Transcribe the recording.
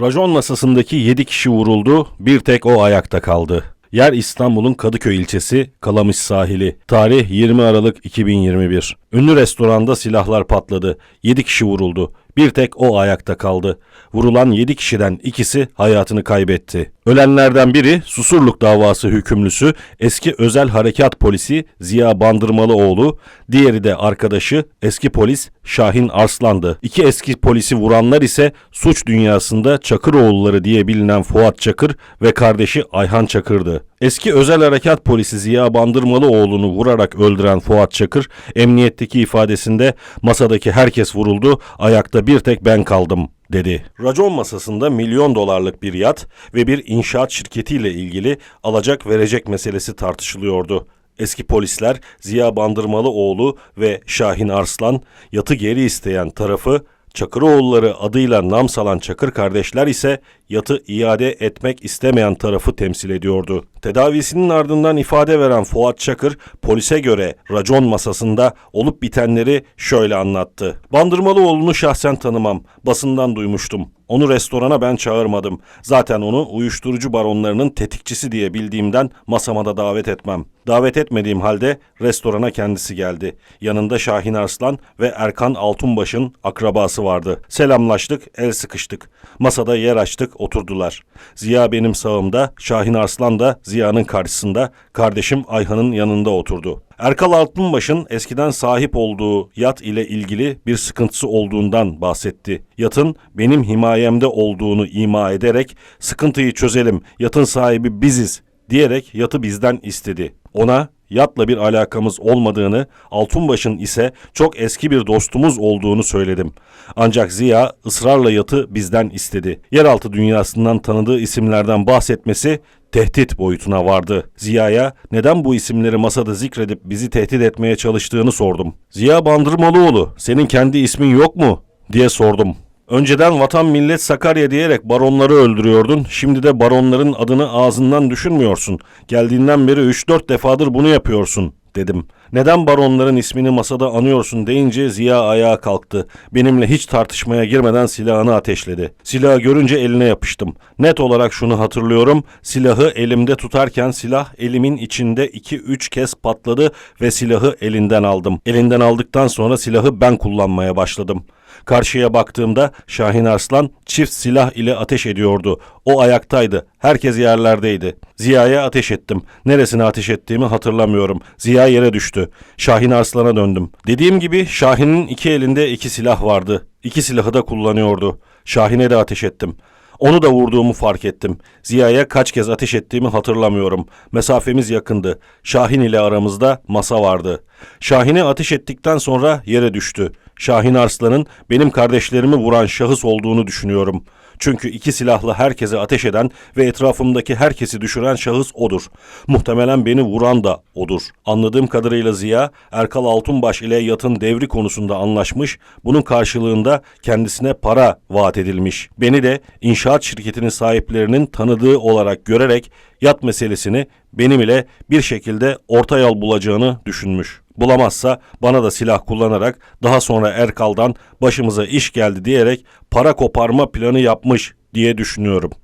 Racon masasındaki 7 kişi vuruldu, bir tek o ayakta kaldı. Yer İstanbul'un Kadıköy ilçesi, Kalamış sahili. Tarih 20 Aralık 2021. Ünlü restoranda silahlar patladı. 7 kişi vuruldu. Bir tek o ayakta kaldı. Vurulan 7 kişiden ikisi hayatını kaybetti. Ölenlerden biri Susurluk davası hükümlüsü eski özel harekat polisi Ziya Bandırmalıoğlu, diğeri de arkadaşı eski polis Şahin Arslan'dı. İki eski polisi vuranlar ise suç dünyasında Çakıroğulları diye bilinen Fuat Çakır ve kardeşi Ayhan Çakır'dı. Eski özel harekat polisi Ziya Bandırmalıoğlu'nu vurarak öldüren Fuat Çakır, emniyetteki ifadesinde masadaki herkes vuruldu, ayakta bir tek ben kaldım dedi. Racon masasında milyon dolarlık bir yat ve bir inşaat şirketiyle ilgili alacak verecek meselesi tartışılıyordu. Eski polisler Ziya Bandırmalıoğlu ve Şahin Arslan yatı geri isteyen tarafı Çakıroğulları adıyla nam salan Çakır kardeşler ise yatı iade etmek istemeyen tarafı temsil ediyordu. Tedavisinin ardından ifade veren Fuat Çakır polise göre racon masasında olup bitenleri şöyle anlattı. Bandırmalıoğlu'nu şahsen tanımam. Basından duymuştum. Onu restorana ben çağırmadım. Zaten onu uyuşturucu baronlarının tetikçisi diye bildiğimden masama da davet etmem. Davet etmediğim halde restorana kendisi geldi. Yanında Şahin Arslan ve Erkan Altunbaş'ın akrabası vardı. Selamlaştık, el sıkıştık. Masada yer açtık, oturdular. Ziya benim sağımda, Şahin Arslan da Ziya'nın karşısında, kardeşim Ayhan'ın yanında oturdu. Erkal Altınbaş'ın eskiden sahip olduğu yat ile ilgili bir sıkıntısı olduğundan bahsetti. Yatın benim himayemde olduğunu ima ederek sıkıntıyı çözelim, yatın sahibi biziz diyerek yatı bizden istedi. Ona yatla bir alakamız olmadığını, Altunbaş'ın ise çok eski bir dostumuz olduğunu söyledim. Ancak Ziya ısrarla yatı bizden istedi. Yeraltı dünyasından tanıdığı isimlerden bahsetmesi tehdit boyutuna vardı. Ziya'ya neden bu isimleri masada zikredip bizi tehdit etmeye çalıştığını sordum. Ziya Bandırmalıoğlu, senin kendi ismin yok mu? diye sordum. Önceden vatan millet Sakarya diyerek baronları öldürüyordun. Şimdi de baronların adını ağzından düşünmüyorsun. Geldiğinden beri 3-4 defadır bunu yapıyorsun dedim. Neden baronların ismini masada anıyorsun deyince Ziya ayağa kalktı. Benimle hiç tartışmaya girmeden silahını ateşledi. Silahı görünce eline yapıştım. Net olarak şunu hatırlıyorum. Silahı elimde tutarken silah elimin içinde 2-3 kez patladı ve silahı elinden aldım. Elinden aldıktan sonra silahı ben kullanmaya başladım. Karşıya baktığımda Şahin Arslan çift silah ile ateş ediyordu. O ayaktaydı. Herkes yerlerdeydi. Ziya'ya ateş ettim. Neresine ateş ettiğimi hatırlamıyorum. Ziya yere düştü. Şahin Arslan'a döndüm. Dediğim gibi Şahin'in iki elinde iki silah vardı. İki silahı da kullanıyordu. Şahin'e de ateş ettim. Onu da vurduğumu fark ettim. Ziya'ya kaç kez ateş ettiğimi hatırlamıyorum. Mesafemiz yakındı. Şahin ile aramızda masa vardı. Şahin'e ateş ettikten sonra yere düştü. Şahin Arslan'ın benim kardeşlerimi vuran şahıs olduğunu düşünüyorum. Çünkü iki silahlı herkese ateş eden ve etrafımdaki herkesi düşüren şahıs odur. Muhtemelen beni vuran da odur. Anladığım kadarıyla Ziya, Erkal Altunbaş ile yatın devri konusunda anlaşmış, bunun karşılığında kendisine para vaat edilmiş. Beni de inşaat şirketinin sahiplerinin tanıdığı olarak görerek yat meselesini benim ile bir şekilde orta yol bulacağını düşünmüş. Bulamazsa bana da silah kullanarak daha sonra Erkal'dan başımıza iş geldi diyerek para koparma planı yapmış diye düşünüyorum.